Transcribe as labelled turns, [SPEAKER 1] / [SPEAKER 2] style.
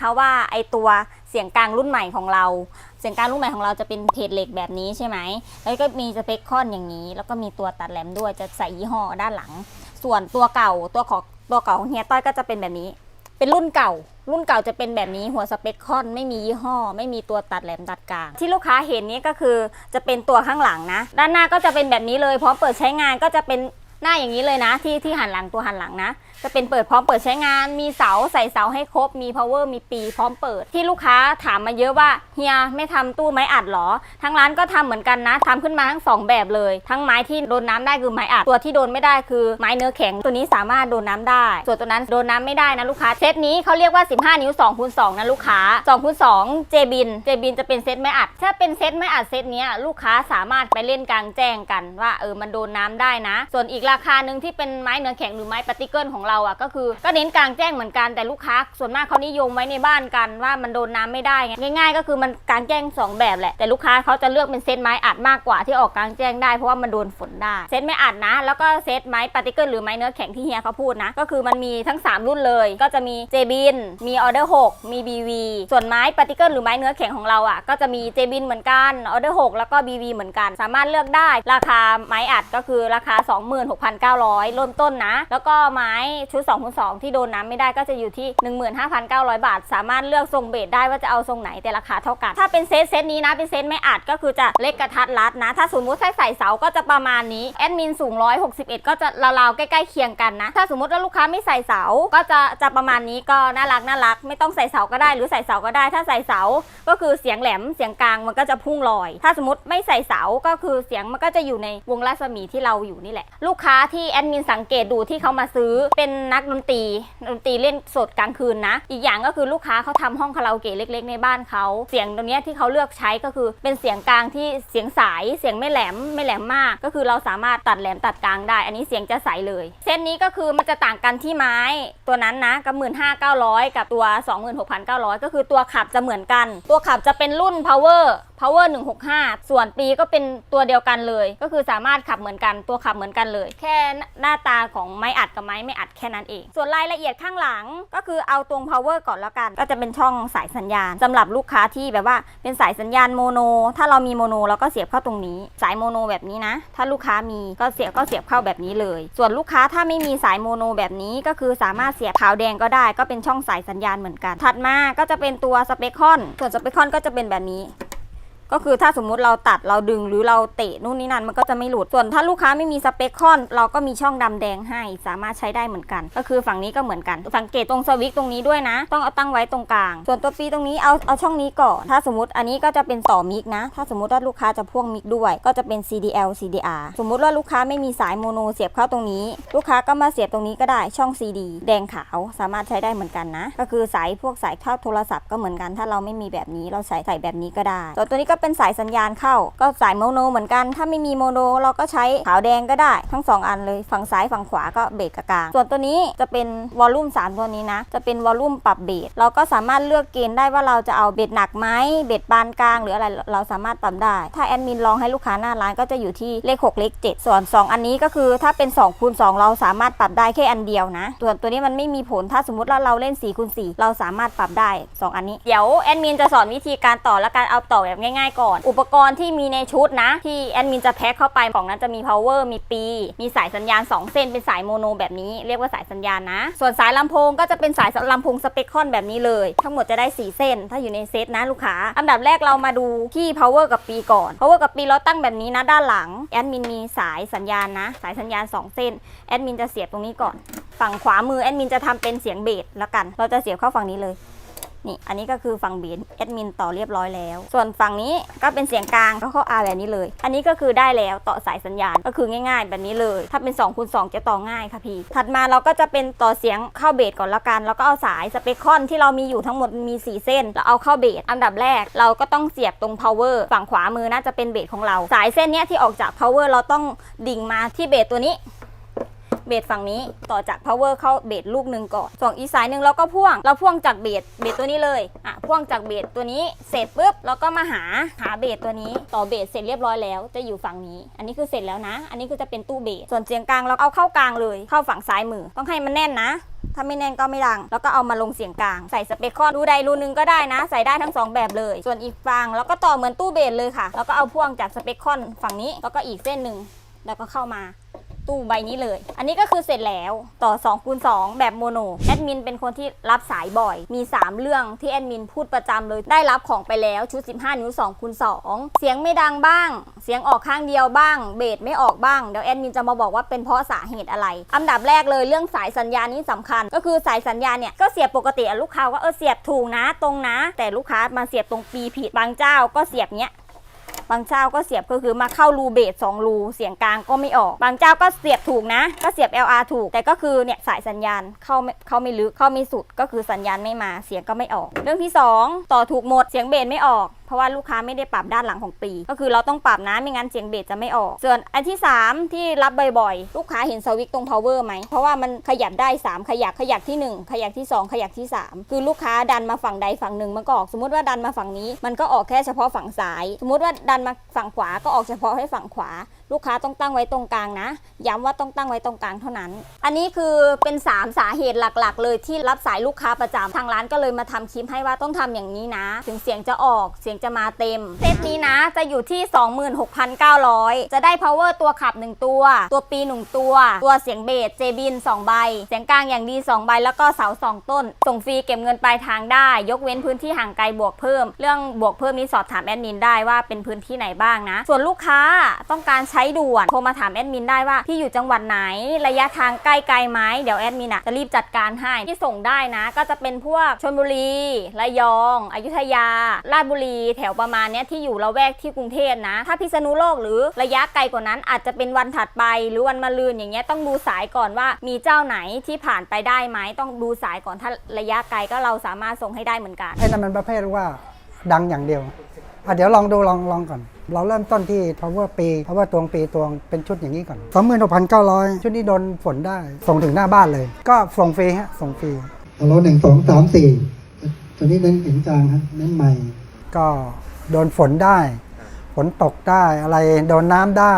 [SPEAKER 1] คะว่าไอตัวเสียงกลางรุ่นใหม่ของเรา เสียงกลางรุ่นใหม่ของเราจะเป็นเพจเหล็กแบบนี้ใช่ไหมแล้วก็มีสเปคคอนอย่างนี้ แล้วก็มีตัวตัดแหลมด้วยจะใส่ยี่ห้อด้านหลัง ส่วนตัวเก่าตัวของตัวเก่าของเฮียต้อยก็จะเป็นแบบนี้ เป็นรุ่นเก่า รุ่นเก่าจะเป็นแบบนี้หัวสเปคคอนไม่มียี่ห้อ ไม่มีตัวตัดแหลมตัดกลาง ที่ลูกค้าเห็นนี้ก็คือจะเป็นตัวข้างหลังนะ ด้านหน้าก็จะเป็นแบบนี้เลยพร้อมเปิดใช้งานก็จะเป็นหน้าอย่างนี้เลยนะ ที่ที่หันหลังตัวหันหลังนะ จะเป็นเปิดพร้อมเปิดใช้งาน มีเสาใส่เสาให้ครบ มี power มีปีพร้อมเปิด ที่ลูกค้าถามมาเยอะว่าเฮียไม่ทำตู้ไม้อัดหรอ ทั้งร้านก็ทำเหมือนกันนะทำขึ้นมาทั้งสองแบบเลย ทั้งไม้ที่โดนน้ำได้คือไม้อัด ตัวที่โดนไม่ได้คือไม้เนื้อแข็ง ตัวนี้สามารถโดนน้ำได้ ส่วนตัวนั้นโดนน้ำไม่ได้นะลูกค้า เซตนี้เขาเรียกว่า 15 นิ้ว2คูณ2นะลูกค้า2คูณ2เจบิน เจบินจะเป็นเซตไม้อัด ถ้าเป็นเซตไม้อัดเซตเนี้ยลูกค้าสามารถไปเล่นกลางแจ้งกันว่าเออมันโดนน้ำได้นะ ส่วนอีกราคาหนึ่งที่เป็นไม้เนื้อแข็งหรือไม้ปฏิเกิลของเราอะก็คือก็เน้นกลางแจ้งเหมือนกันแต่ลูกค้าส่วนมากเขานิยมไว้ในบ้านกันว่ามันโดนน้ำไม่ได้ไงง่าย ๆ ก็คือมันกลางแจ้งสองแบบแหละแต่ลูกค้าเขาจะเลือกเป็นเซตไม้อัดมากกว่าที่ออกกลางแจ้งได้เพราะว่ามันโดนฝนได้เซตไม้อัดนะ แล้วก็เซตไม้ปฏิเกิลหรือไม้เนื้อแข็งที่เฮียเขาพูดนะก็คือมันมีทั้ง 3 รุ่นเลย ก็จะมีเจบินมีออเดอร์6มี BV ส่วนไม้ปฏิเกิลหรือไม้เนื้อแข็งของเราอะก็จะมีเจบินเหมือนกันออเดอร์6แล้วก็ BV เหมือนกัน สามารถเลือกได้ราคาไม้อัดก็คือราคา 26,900เริ่มต้นนะ แล้วก็ไม้ชุด2คูณ2ที่โดนน้ำไม่ได้ก็จะอยู่ที่ 15,900 บาท สามารถเลือกทรงเบสได้ว่าจะเอาทรงไหนแต่ราคาเท่ากัน ถ้าเป็นเซตเซตนี้นะเป็นเซตไม่อัดก็คือจะเล็กกระทัดรัดนะ ถ้าสมมุติใส่ใส่เสาก็จะประมาณนี้แอดมินสูง 161 ก็จะราวๆใกล้ๆเคียงกันนะ ถ้าสมมติว่าลูกค้าไม่ใส่เสาก็จะจะประมาณนี้ก็น่ารักน่ารัก ไม่ต้องใส่เสาก็ได้หรือใส่เสาก็ได้ ถ้าใส่เสาก็คือเสียงแหลมเสียงกลางมันก็จะพุ่งลอย ถ้าสมมติไม่ใส่เสาก็คือเสียงมันก็จะอยู่ในวงรัศมีที่เราอยู่นี่แหละ ลูกค้าที่แอดมินสังเกตดูที่เขามาซื้อเป็น็นนักดนตรีดนตรีเล่นสดกลางคืนนะ อีกอย่างก็คือลูกค้าเขาทำห้องคาราโอเกะเล็ก ๆ ในบ้านเขาเสียงตรงนี้ที่เขาเลือกใช้ก็คือเป็นเสียงกลางที่เสียงสาย เสียงไม่แหลมไม่แหลมมาก ก็คือเราสามารถตัดแหลมตัดกลางได้ อันนี้เสียงจะใสเลย เส้นนี้ก็คือมันจะต่างกันที่ไม้ตัวนั้นนะกับ15,900กับตัว 26,900 ก็คือตัวขับจะเหมือนกัน ตัวขับจะเป็นรุ่น power power 165 ส่วนปีก็เป็นตัวเดียวกันเลย ก็คือสามารถขับเหมือนกันตัวขับเหมือนกันเลย แค่หน้าตาของไม้อัดกับไม้ไม่อัดแค่นั้นเอง ส่วนรายละเอียดข้างหลังก็คือเอาตรง power ก่อนแล้วกัน ก็จะเป็นช่องสายสัญญาณสำหรับลูกค้าที่แบบว่าเป็นสายสัญญาณโมโน ถ้าเรามีโมโนเราก็เสียบเข้าตรงนี้ สายโมโนแบบนี้นะ ถ้าลูกค้ามีก็เสียบก็เสียบเข้าแบบนี้เลย ส่วนลูกค้าถ้าไม่มีสายโมโนแบบนี้ก็คือสามารถเสียบขาวแดงก็ได้ ก็เป็นช่องสายสัญญาณเหมือนกัน ถัดมาก็จะเป็นตัวสเปคอนส่วนสเปคอนก็จะเป็นแบบนี้ ก็คือถ้าสมมุติเราตัดเราดึงหรือเราเตะนู่นนี่นั่นมันก็จะไม่หลุด ส่วนถ้าลูกค้าไม่มีสเปคคอน เราก็มีช่องดำแดงให้สามารถใช้ได้เหมือนกัน ก็คือฝั่งนี้ก็เหมือนกัน สังเกตตรงสวิตตรงนี้ด้วยนะ ต้องเอาตั้งไว้ตรงกลาง ส่วนตัวปีตรงนี้เอาเอาช่องนี้ก่อน ถ้าสมมติอันนี้ก็จะเป็นต่อมิกนะ ถ้าสมมติว่าลูกค้าจะพ่วงมิกด้วย ก็จะเป็น CDL CDR สมมุติว่าลูกค้าไม่มีสายโมโนเสียบเข้าตรงนี้ ลูกค้าก็มาเสียบตรงนี้ก็ได้ช่อง CD แดงขาวสามารถใช้ได้เหมือนกันนะ ก็คือสายพวกสายเข้าโทรศัพท์ก็เหมือนกัน ถ้าเราไม่มีแบบนี้เราใส่ใส่แบบนี้ก็ได้ส่วนตัวนี้ก็ก็เป็นสายสัญญาณเข้า ก็สายโมโนเหมือนกัน ถ้าไม่มีโมโนเราก็ใช้ขาวแดงก็ได้ ทั้งสองอันเลย ฝั่งซ้ายฝั่งขวาก็เบสกับกลาง ส่วนตัวนี้จะเป็นวอลลุ่ม3ตัวนี้นะ จะเป็นวอลลุ่มปรับเบสเราก็สามารถเลือกเกณฑ์ได้ว่าเราจะเอาเบสหนักไหมเบสปานกลางหรืออะไรเราสามารถปรับได้ ถ้าแอดมินลองให้ลูกค้าหน้าร้านก็จะอยู่ที่เลข6เลข7ส่วน 2 อันนี้ก็คือถ้าเป็น2คูณ2เราสามารถปรับได้แค่อันเดียวนะ ส่วนตัวนี้มันไม่มีผลถ้าสมมติว่าเราเล่น4คูณ4เราสามารถปรับได้ 2 อันนี้ เดี๋ยวแอดมินจะสอนวิธีการต่อและการเอาต่อแบบง่ายๆก่อน อุปกรณ์ที่มีในชุดนะ ที่แอดมินจะแพ็คเข้าไปกล่องนั้นจะมี power มีปี มีสายสัญญาณ 2 เส้นเป็นสายโมโนแบบนี้เรียกว่าสายสัญญาณนะ ส่วนสายลำโพงก็จะเป็นสายลำโพงสเปคคอนแบบนี้เลย ทั้งหมดจะได้ 4 เส้น ถ้าอยู่ในเซตนะลูกค้า อันดับแรกเรามาดูที่ power กับปีก่อน power กับปีเราตั้งแบบนี้นะด้านหลังแอดมินมีสายสัญญาณนะ สายสัญญาณ 2 เส้นแอดมินจะเสียบตรงนี้ก่อน ฝั่งขวามือแอดมินจะทำเป็นเสียงเบสแล้วกัน เราจะเสียบเข้าฝั่งนี้เลย นี่อันนี้ก็คือฝั่งเบสแอดมินต่อเรียบร้อยแล้ว ส่วนฝั่งนี้ก็เป็นเสียงกลางก็เข้าอาแบบนี้เลย อันนี้ก็คือได้แล้วต่อสายสัญญาณก็คือง่าย ๆ แบบนี้เลย ถ้าเป็น2คูณ2จะต่อง่ายค่ะพี่ ถัดมาเราก็จะเป็นต่อเสียงเข้าเบสก่อนละกัน แล้วก็เอาสายสเปคคอนที่เรามีอยู่ทั้งหมดมี 4 เส้นแล้วเอาเข้าเบสอันดับแรก เราก็ต้องเสียบตรง power ฝั่งขวามือน่าจะเป็นเบสของเรา สายเส้นเนี้ยที่ออกจาก power เราต้องดิ่งมาที่เบสตัวนี้ เบสฝั่งนี้ต่อจาก power เข้าเบสลูกหนึ่งก่อนส่วนอีกสายหนึ่งเราก็พ่วง เราพ่วงจากเบสเบสตัวนี้เลยอะพ่วงจากเบสตัวนี้เสร็จปุ๊บเราก็มาหาหาเบสตัวนี้ ต่อเบสเสร็จเรียบร้อยแล้วจะอยู่ฝั่งนี้ อันนี้คือเสร็จแล้วนะ อันนี้คือจะเป็นตู้เบสส่วนเสียงกลางเราเอาเข้ากลางเลย เข้าฝั่งซ้ายมือต้องให้มันแน่นนะถ้าไม่แน่นก็ไม่ดัง แล้วก็เอามาลงเสียงกลาง ใส่สเปคคอนรูใดรูหนึงก็ได้นะ ใส่ได้ทั้งสองแบบเลย ส่วนอีกฝั่งแล้วก็ต่อเหมือนตู้เบสเลยค่ะ แล้วก็เอาพ่วงจากสเปคคอนฝั่งนี้ แล้วก็อีกเส้นหนึ่ง แล้วก็เข้ามา ตู้ใบนี้เลย อันนี้ก็คือเสร็จแล้วต่อ2คูณ2แบบโมโน แอดมินเป็นคนที่รับสายบ่อย มี 3 เรื่องที่แอดมินพูดประจำเลย ได้รับของไปแล้วชุด 15 นิ้ว2คูณ2เสียงไม่ดังบ้าง เสียงออกข้างเดียวบ้าง เบสไม่ออกบ้าง เดี๋ยวแอดมินจะมาบอกว่าเป็นเพราะสาเหตุอะไร อันดับแรกเลยเรื่องสายสัญญาณนี้สำคัญ ก็คือสายสัญญาณเนี่ยก็เสียบปกติลูกค้าว่าเออเสียบถูกนะตรงนะ แต่ลูกค้ามาเสียบตรงปีผิดบางเจ้าก็เสียบเนี้ย บางเจ้าก็เสียบก็คือมาเข้ารูเบส2รูเสียงกลางก็ไม่ออก บางเจ้าก็เสียบถูกนะ ก็เสียบ LR ถูก แต่ก็คือเนี่ยสายสัญญาณเข้าไม่เข้าไม่ลึกเข้าไม่สุดก็คือสัญญาณไม่มาเสียงก็ไม่ออก เรื่องที่ 2 ต่อถูกหมดเสียงเบสไม่ออก ราะว่าลูกค้าไม่ได้ปรับด้านหลังของปี ก็คือเราต้องปรับนะไม่งั้นเสียงเบสจะไม่ออก ส่วนอันที่ 3 ที่รับบ่อยๆ ลูกค้าเห็นสวิตช์ตรง power ไหม เพราะว่ามันขยับได้ 3 ขยักขยักที่ 1 ขยักที่ 2 ขยักที่ 3 คือลูกค้าดันมาฝั่งใดฝั่งหนึ่งมันก็ออก สมมติว่าดันมาฝั่งนี้ มันก็ออกแค่เฉพาะฝั่งซ้าย สมมติว่าดันมาฝั่งขวาก็ออกเฉพาะให้ฝั่งขวา ลูกค้าต้องตั้งไว้ตรงกลางนะ ย้ำว่าต้องตั้งไว้ตรงกลางเท่านั้น อันนี้คือเป็น 3 สาเหตุหลักๆ เลยที่รับสายลูกค้าประจำทางร้านก็เลยมาทำคลิปให้ว่าต้องทำอย่างนี้นะ ถึงเสียงจะออกเสียงจะมาเต็ม เซตนี้นะจะอยู่ที่ 26,900 จะได้ power ตัวขับ 1 ตัว ตัวปี 1 ตัว ตัวเสียงเบสเจบิน2ใบ เสียงกลางอย่างดี 2 ใบ แล้วก็เสา 2 ต้น ส่งฟรีเก็บเงินปลายทางได้ ยกเว้นพื้นที่ห่างไกลบวกเพิ่ม เรื่องบวกเพิ่มนี้สอบถามแอดมินได้ว่าเป็นพื้นที่ไหนบ้างนะ ส่วนลูกค้าต้องการใช้ด่วน โทรมาถามแอดมินได้ว่าที่อยู่จังหวัดไหน ระยะทางใกล้ไกลไหมเดี๋ยวแอดมินอะจะรีบจัดการให้ที่ส่งได้นะ ก็จะเป็นพวกชลบุรี ระยอง อยุธยา ราชบุรีแถวประมาณเนี้ยที่อยู่ละแวกที่กรุงเทพนะ ถ้าพิษณุโลกหรือระยะไกลกว่านั้น อาจจะเป็นวันถัดไปหรือวันมะรืนอย่างเงี้ยต้องดูสายก่อนว่ามีเจ้าไหนที่ผ่านไปได้ไหมต้องดูสายก่อนถ้าระยะไกลก็เราสามารถส่งให้ได้เหมือนกัน
[SPEAKER 2] ไอ้นั่นมันประเภทว่าดังอย่างเดียวอะเดี๋ยวลองดูลองลองก่อน เราเริ่มต้นที่ power ปี power ตวงปีตวงเป็นชุดอย่างนี้ก่อน26,900ชุดนี้โดนฝนได้ ส่งถึงหน้าบ้านเลย ก็ส่งฟรีฮะส่งฟรีเราหนึ่งสองสามสี่ตัวนี้เน้นเห็นจางฮะเน้นใหม่ ก็โดนฝนได้ ฝนตกได้อะไรโดนน้ำได้